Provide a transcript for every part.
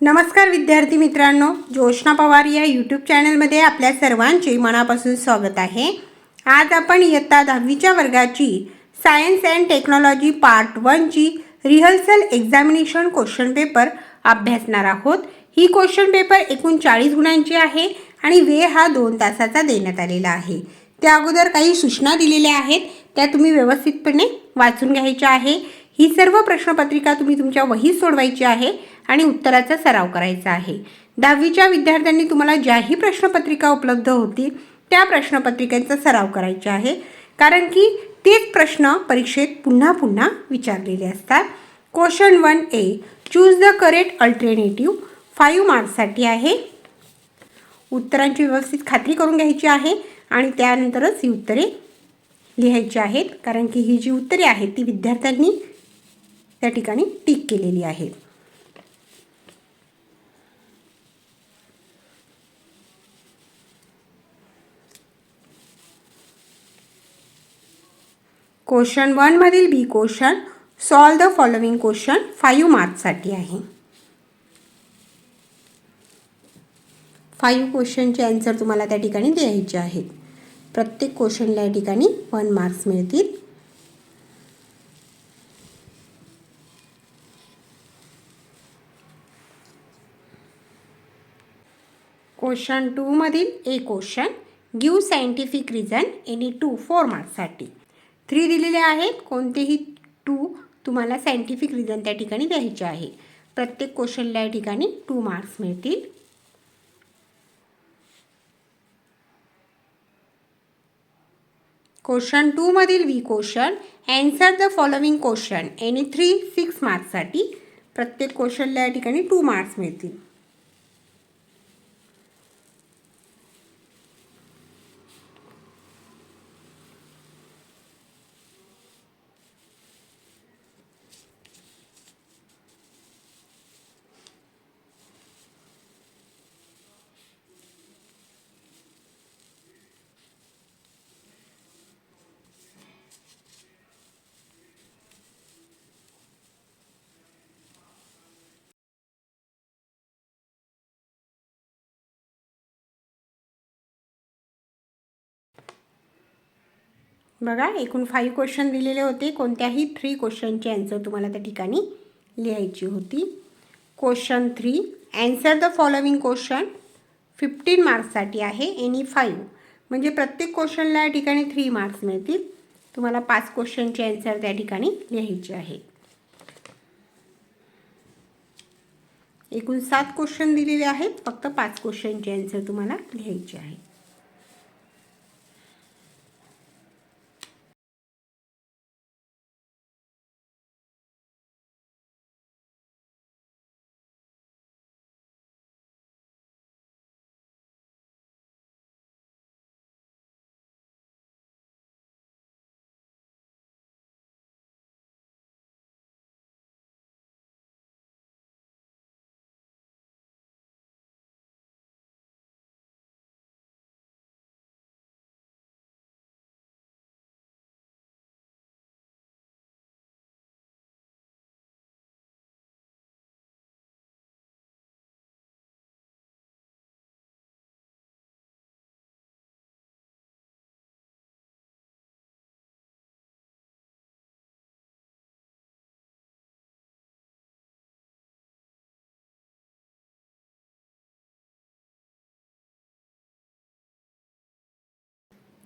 नमस्कार विद्यार्थी मित्रांनो जोशना पवार या यूट्यूब चॅनलमध्ये आपल्या सर्वांचे मनापासून स्वागत आहे. आज आपण इयत्ता दहावीच्या वर्गाची सायन्स अँड टेक्नॉलॉजी पार्ट वनची रिहर्सल एक्झामिनेशन क्वेश्चन पेपर अभ्यासणार आहोत. ही क्वेश्चन पेपर एकूण चाळीस गुणांची आहे आणि वेळ हा दोन तासाचा देण्यात आलेला आहे. त्या अगोदर काही सूचना दिलेल्या आहेत त्या तुम्ही व्यवस्थितपणे वाचून घ्यायच्या आहे. ही सर्व प्रश्नपत्रिका तुम्ही तुमच्या वहीत सोडवायची आहे. आणि उत्तराचा सराव करायचा आहे. दहावीच्या विद्यार्थ्यांनी तुम्हाला ज्याही प्रश्नपत्रिका उपलब्ध होतील त्या प्रश्नपत्रिकांचा सराव करायचा आहे. कारण की तेच प्रश्न परीक्षेत पुन्हा पुन्हा विचारलेले असतात. Question one A choose the correct alternative five मार्क्ससाठी आहे. उत्तरांची व्यवस्थित खात्री करून घ्यायची आहे आणि त्यानंतरच ही उत्तरे लिहायची आहेत. कारण की ही जी उत्तरे आहेत ती विद्यार्थ्यांनी त्या ठिकाणी टीक केलेली आहेत. Question वनमधील B question solve the following question five मार्क्ससाठी आहे. फाईव्ह क्वेश्चनचे आन्सर तुम्हाला त्या ठिकाणी द्यायचे आहेत. प्रत्येक क्वेश्चनला या ठिकाणी वन मार्क्स मिळतील. Question टूमधील A question give scientific reason any two four मार्क्ससाठी three दिलेले आहेत. कोणतेही टू तुम्हाला सायंटिफिक रिझन त्या ठिकाणी द्यायचे आहे. प्रत्येक क्वेश्चनला या ठिकाणी टू मार्क्स मिळतील. Question टूमधील B question answer the following question any three six मार्क्ससाठी प्रत्येक क्वेश्चनला या ठिकाणी टू मार्क्स मिळतील. बघा एकूण फाईव्ह क्वेश्चन दिलेले होते. कोणत्याही थ्री क्वेश्चनचे आन्सर तुम्हाला त्या ठिकाणी लिहायची होती. Question three answer the following question fifteen मार्क्ससाठी आहे एनी फाईव्ह म्हणजे प्रत्येक क्वेश्चनला या ठिकाणी थ्री मार्क्स मिळतील. तुम्हाला पाच क्वेश्चनचे आन्सर त्या ठिकाणी लिहायचे आहे. एकूण सात क्वेश्चन दिलेले आहेत. फक्त पाच क्वेश्चनचे आन्सर तुम्हाला लिहायचे आहे.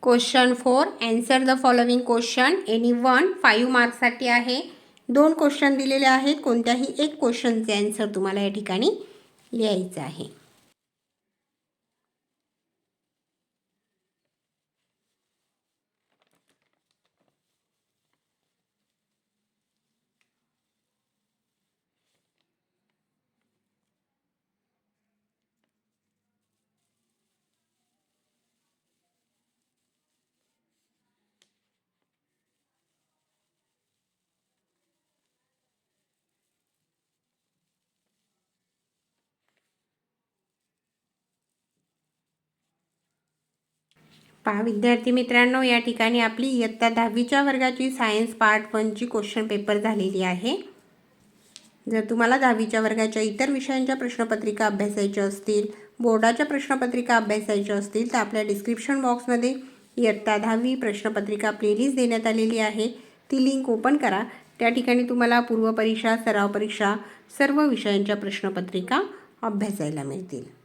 Question four answer the following question any one five मार्क्ससाठी आहे. दोन क्वेश्चन दिलेले आहेत. कोणत्याही एक क्वेश्चनचे आन्सर तुम्हाला या ठिकाणी लिहायचं आहे. पहा विद्यार्थी मित्रांनो या ठिकाणी आपली इयत्ता दहावीच्या वर्गाची सायन्स पार्ट वनची क्वेश्चन पेपर झालेली आहे. जर तुम्हाला दहावीच्या वर्गाच्या इतर विषयांच्या प्रश्नपत्रिका अभ्यासायच्या असतील बोर्डाच्या प्रश्नपत्रिका अभ्यासायच्या असतील तर आपल्या डिस्क्रिप्शन बॉक्समध्ये इयत्ता दहावी प्रश्नपत्रिका प्लेलिस्ट देण्यात आलेली आहे. ती लिंक ओपन करा. त्या ठिकाणी तुम्हाला पूर्वपरीक्षा सराव परीक्षा सर्व विषयांच्या प्रश्नपत्रिका अभ्यासायला मिळतील.